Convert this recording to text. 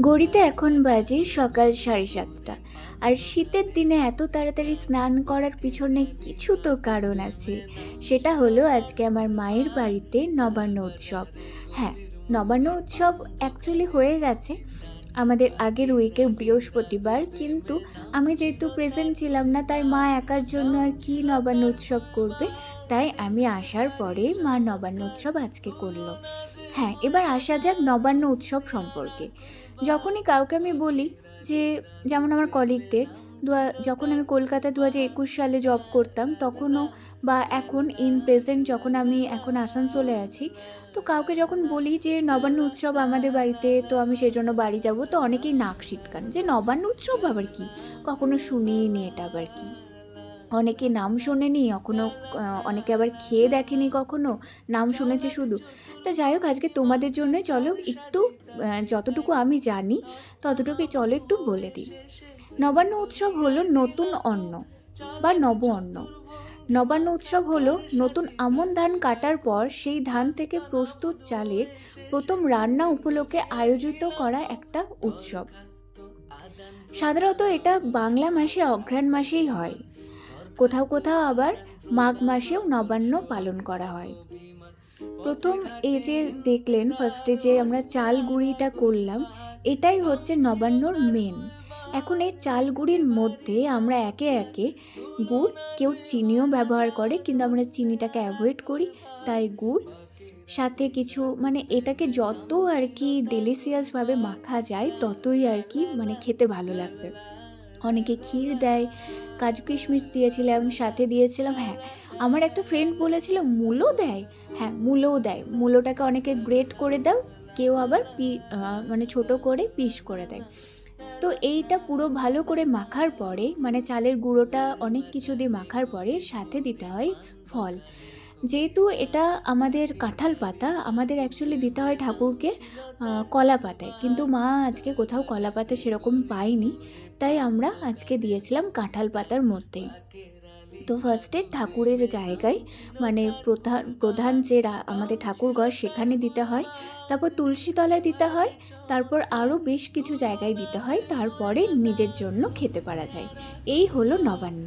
ঘড়িতে এখন বাজে সকাল সাড়ে সাতটা। আর শীতের দিনে এত তাড়াতাড়ি স্নান করার পিছনে কিছু তো কারণ আছে। সেটা হলো আজকে আমার মায়ের বাড়িতে নবান্ন উৎসব। হ্যাঁ নবান্ন উৎসব অ্যাকচুয়ালি হয়ে গেছে। আমাদের আগের উইকের বৃহস্পতিবার, কিন্তু আমি যেহেতু প্রেজেন্ট ছিলাম না, তাই মা একার জন্য আর কি নবান্ন উৎসব করবে, তাই আমি আসার পরে মা নবান্ন উৎসব আজকে করল। হ্যাঁ এবার আসা যাক নবান্ন উৎসব সম্পর্কে। যখনই কাউকে আমি বলি যে, যেমন আমার কলিগদের যখন আমি কলকাতায় দু হাজার একুশ সালে জব করতাম, তখনও বা এখন ইন প্রেজেন্ট যখন আমি এখন আসানসোলে আছি, তো কাউকে যখন বলি যে নবান্ন উৎসব আমাদের বাড়িতে, তো আমি সেই জন্য বাড়ি যাব, তো অনেকেই নাক সিটকান, যে নবান্ন উৎসব আবার কি? কখনো শুনিই নি এটা আবার কি? অনেকে নাম শোনেনি কখনো অনেকে আবার খেয়ে দেখেনি কখনো, নাম শুনেছে শুধু। তা যাই হোক, আজকে তোমাদের জন্য চলো একটু যতটুকু আমি জানি ততটুকু চলো একটু বলে দিই। নবান্ন উৎসব হলো নতুন অন্ন বা নব অন্ন। নবান্ন উৎসব হলো নতুন আমন ধান কাটার পর সেই ধান থেকে প্রস্তুত চালের প্রথম রান্না উপলক্ষে আয়োজিত করা একটা উৎসব। সাধারণত এটা বাংলা মাসে, অঘ্রাণ মাসেই হয়। কোথাও কোথাও আবার মাঘ মাসেও নবান্ন পালন করা হয়। প্রথম এই যে দেখলেন ফার্স্টে যে আমরা চাল গুঁড়িটা করলাম, এটাই হচ্ছে নবান্নর মেন এখন এই চাল গুঁড়ির মধ্যে আমরা একে একে গুড়, কেউ চিনিও ব্যবহার করে, কিন্তু আমরা চিনিটাকে অ্যাভয়েড করি, তাই গুড়। সাথে কিছু মানে এটাকে যত আর কি ডেলিসিয়াসভাবে মাখা যায়, ততই আর কি মানে খেতে ভালো লাগবে। অনেকে ক্ষীর দেয়, কাজু কিশমিশ দিয়েছিলাম, সাথে দিয়েছিলাম হ্যাঁ। আমার একটা ফ্রেন্ড বলেছিল, মূলো দেয়? হ্যাঁ মূলোও দেয়। মূলোটাকে অনেকে গ্রেট করে দাও, কেউ আবার পি মানে ছোট করে পিস করে দেয়। তো এইটা পুরো ভালো করে মাখার পরে মানে চালের গুঁড়োটা অনেক কিছু দিয়ে মাখার পরে সাথে দিতে হয় ফল। যেহেতু এটা আমাদের কাঁঠাল পাতা, আমাদের অ্যাকচুয়ালি দিতে হয় ঠাকুরকে কলা পাতায়। কিন্তু মা আজকে কোথাও কলা পাতা সেরকম পাইনি তাই আমরা আজকে দিয়েছিলাম কাঁঠাল পাতার মধ্যেই। তো ফার্স্টে ঠাকুরের জায়গায় মানে প্রধান প্রধান যে আমাদের ঠাকুরঘর সেখানে দিতে হয়, তারপর তুলসী তলায় দিতে হয়, তারপর আরও বেশ কিছু জায়গায় দিতে হয়, তারপরে নিজের জন্য খেতে পারা যায়। এই হলো নবান্ন।